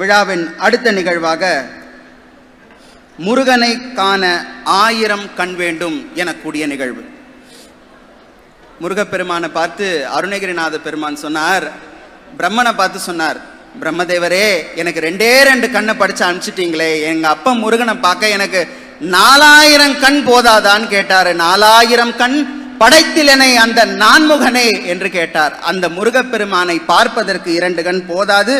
விழாவின் அடுத்த நிகழ்வாக முருகனை காண ஆயிரம் கண் வேண்டும் எனக்கூடிய நிகழ்வு. முருகப்பெருமானை பார்த்து அருணகிரிநாத பெருமான் சொன்னார் பிரம்மனை பார்த்து சொன்னார் பிரம்மதேவரே எனக்கு ரெண்டே ரெண்டு கண்ணை படிச்சு அனுப்பிச்சிட்டீங்களே எங்க அப்பா முருகனை பார்க்க எனக்கு நாலாயிரம் கண் போதாதான்னு கேட்டாரு. நாலாயிரம் கண் படைத்திலனை அந்த நான்முகனே என்று கேட்டார். அந்த முருகப்பெருமானை பார்ப்பதற்கு இரண்டு கண் போதாது.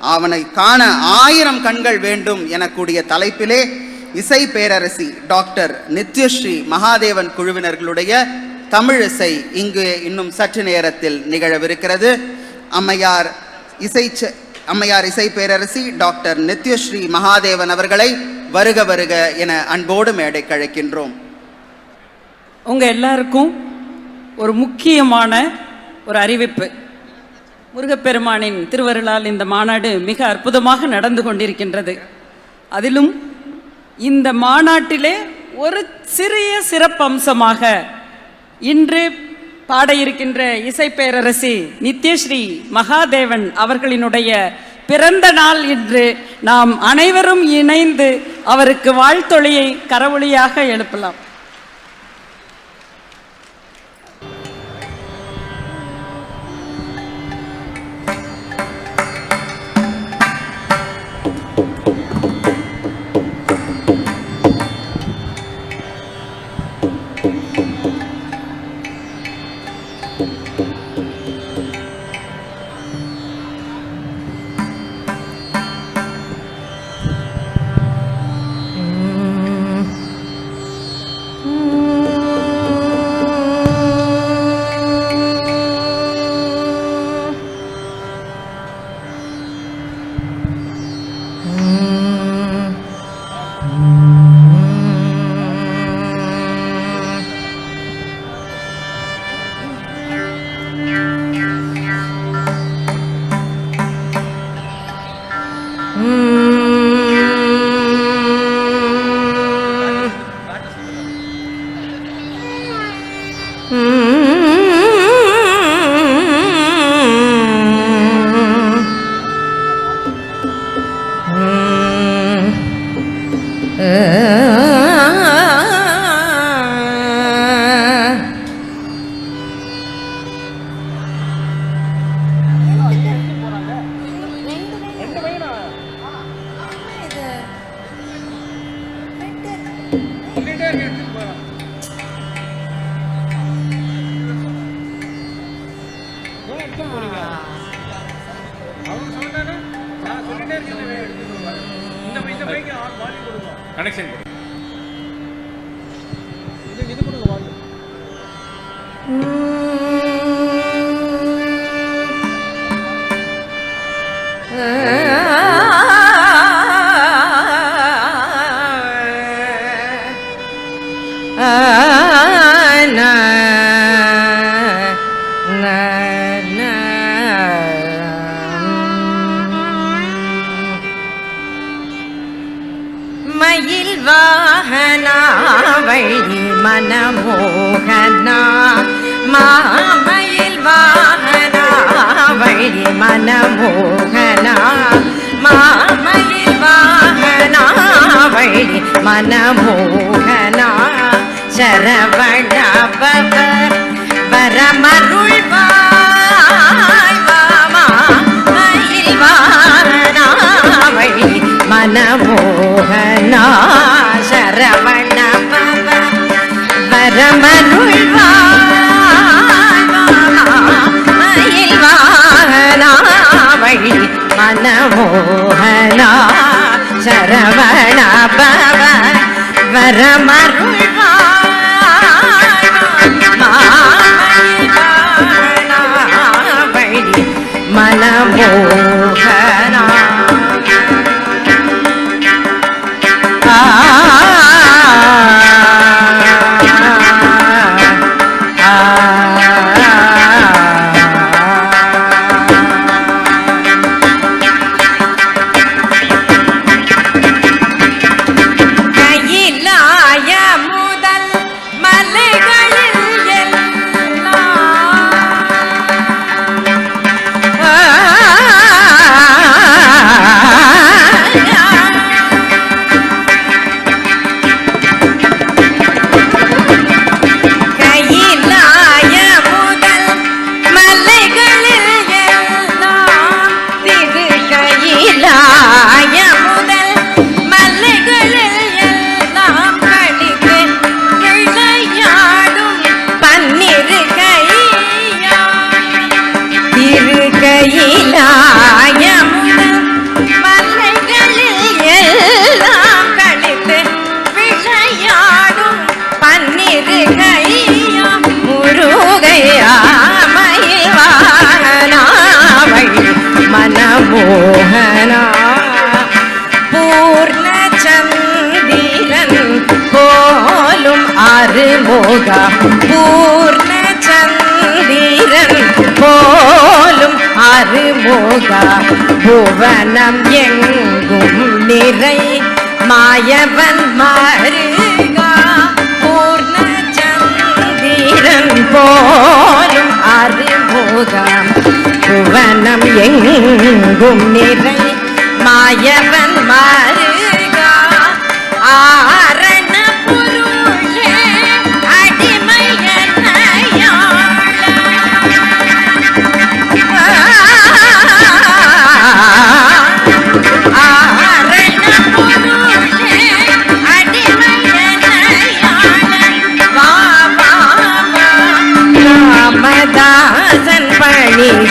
அவனை காண ஆயிரம் கண்கள் வேண்டும் எனக்கூடிய தலைப்பிலே இசை பேரரசி டாக்டர் நித்யஸ்ரீ மகாதேவன் குழுவினர்களுடைய தமிழ் இசை இங்கு இன்னும் சற்று நேரத்தில் நிகழவிருக்கிறது. அம்மையார் இசை ச- அம்மையார் இசை பேரரசி டாக்டர் நித்யஸ்ரீ மகாதேவன் அவர்களை வருக வருக என அன்போடு மேடை கழைக்கின்றோம் உங்க எல்லாருக்கும் ஒரு முக்கியமான ஒரு அறிவிப்பு. முருகப்பெருமானின் திருவருளால் இந்த மாநாடு மிக அற்புதமாக நடந்து கொண்டிருக்கின்றது. அதிலும் இந்த மாநாட்டிலே ஒரு சிறிய சிறப்பம்சமாக இன்று பாட இருக்கின்ற இசைப்பேரரசி நித்யஸ்ரீ மகாதேவன் அவர்களினுடைய பிறந்த நாள் இன்று நாம் அனைவரும் இணைந்து அவருக்கு வாழ்த்தொழியை கரவொளியாக எழுப்பலாம். மனமோகனா சரவண பவ வரமருள்வாய் அருமுக பூர்ண சந்திரன் போலும் அருமோகா. புவனம் எங்கும் நிறை மாயவன் மாறுகா. பூர்ண சந்திரன் போலும் அருமோகா. புவனம் எங்கும் நிறை மாயவன் மாறுகா. ஆர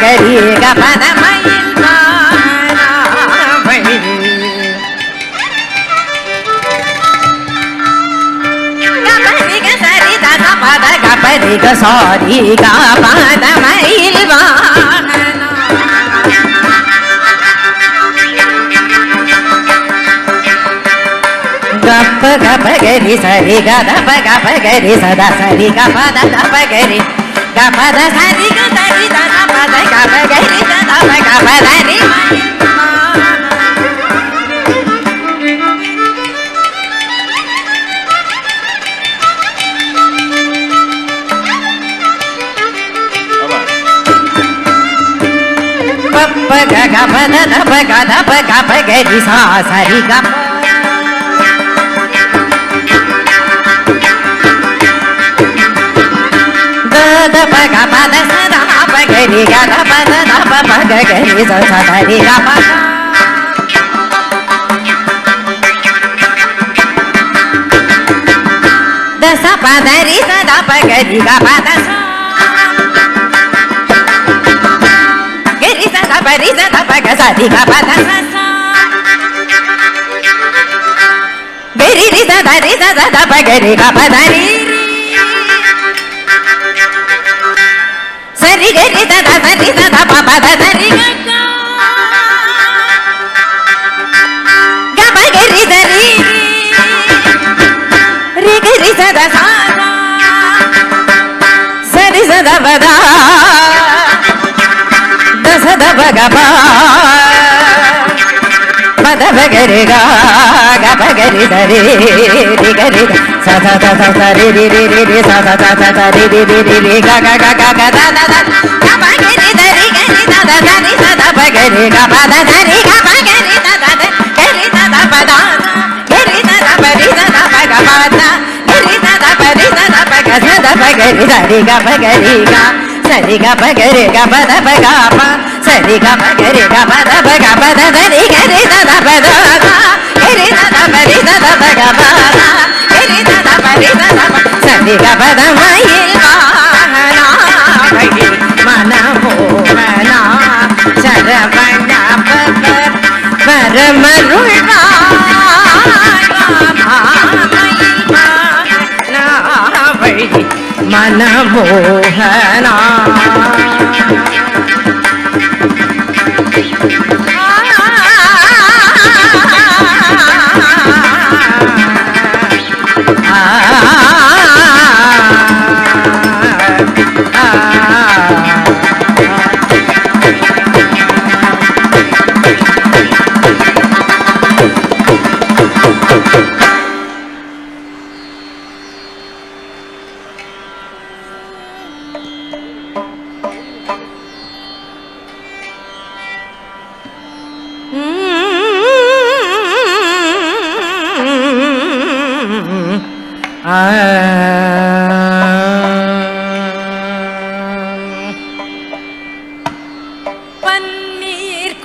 నగరి పద గపరి గ సారి గ పద మైల్వా గప్ప గప గరి సరి గదప గప గరి సదా సరి గపద గప గరి గపద సరి గ సరి ద गरी सा सारी गा द द प ग प द सा గరి సా సరి గప ద పగ పద సద పగరి గద పద దప పగ గరి స సదరి గ ప దస పదరి సద పగరి గ పద స గరి సద పరి సద పగ సది గ పద స స గరి రి సద రి సద ద పగరి గ పదరి సరి సరిగరి దద సరి దద పద సరి. గబగరి దరి రిగరి సద సరి సద పద దస దబ గబా ध गरे गा गा ध गरे ध रे रे ग रे सा सा सा सा सा रे रे रे रे रे सा सा सा सा सा रे रे रे रे रे गा गा गा गा गा दा दा दा गा भ गरे ध रे ग रे दा दा दा रे सा दा भ गरे गा भ दा धा रे गा भ गरे दा दा दा ग रे दा दा भ दा ग रे दा दा भ रे दा दा भ गा भ दा ग रे दा दा भ रे दा दा भ गा सा दा भ गरे धा रे गा भ गरे गा సరి గప గరి గప దప గప సరి గప గరి దరి గరి దద పద దద పరి దద పద దద పరి దద సరి గప మనమో 哪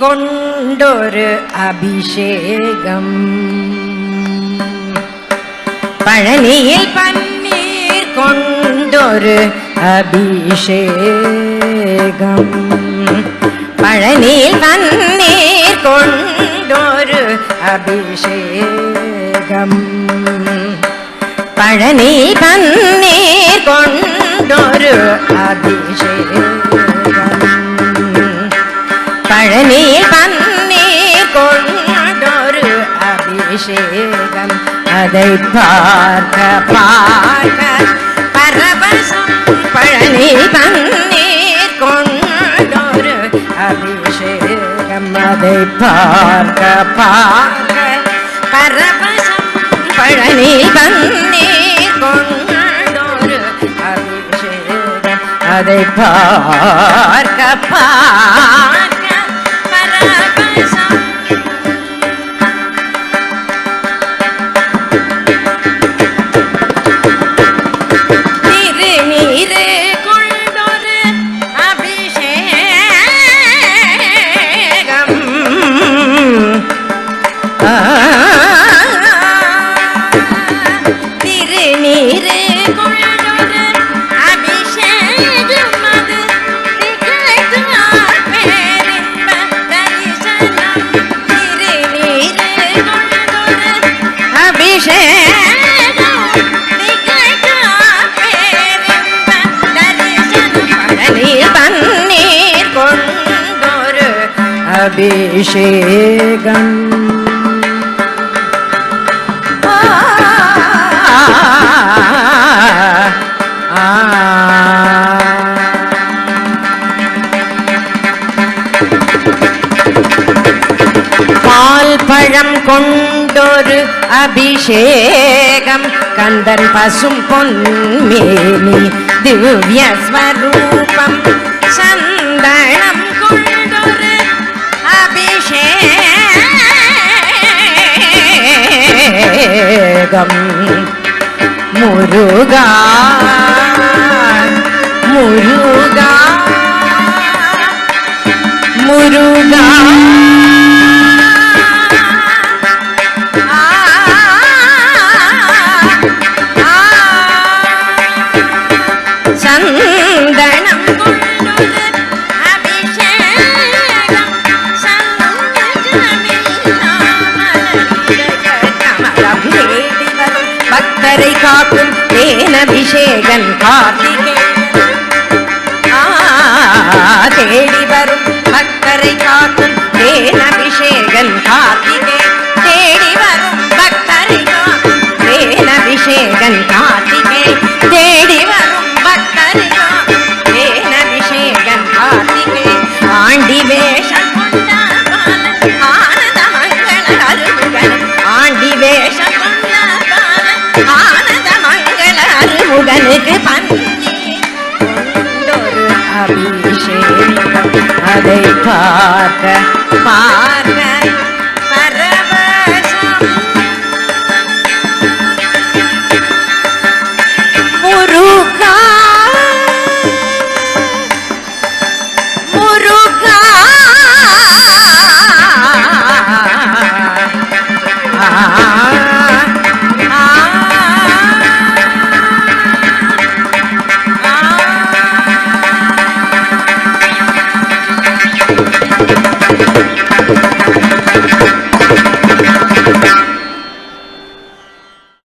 കൊണ്ടൊരു അഭിഷേകം. പഴനിയിൽ പന്നീർ കൊണ്ടൊരു അഭിഷേകം. പഴനിയിൽ പന്നീർ കൊണ്ടൊരു അഭിഷേകം. പഴനി പന്നീർ കൊണ്ടൊരു അഭിഷേകം. கொண்டொரு பன்னீர் கொண்டொரு அபிஷேகம். அதை பார்க்க பார்க்க பரவசம் பழனி பன்னீர் கொண்டொரு அபிஷேகம். அதை பார்க்க பார்க்க பரவசம் பழனி பன்னீர் கொண்டொரு அபிஷேகம். அதை பார்க்க பார்க்க না അഭിഷേകം പാൽപ്പഴം കൊണ്ടൊരു അഭിഷേകം കന്തൻ പശും പൊന്മേനി ദിവ്യസ്വരൂപം ചന്ദ്ര മുഖം മുരുക മുരുക മുരുക அதை காக்க பார்க்க பரவசம்.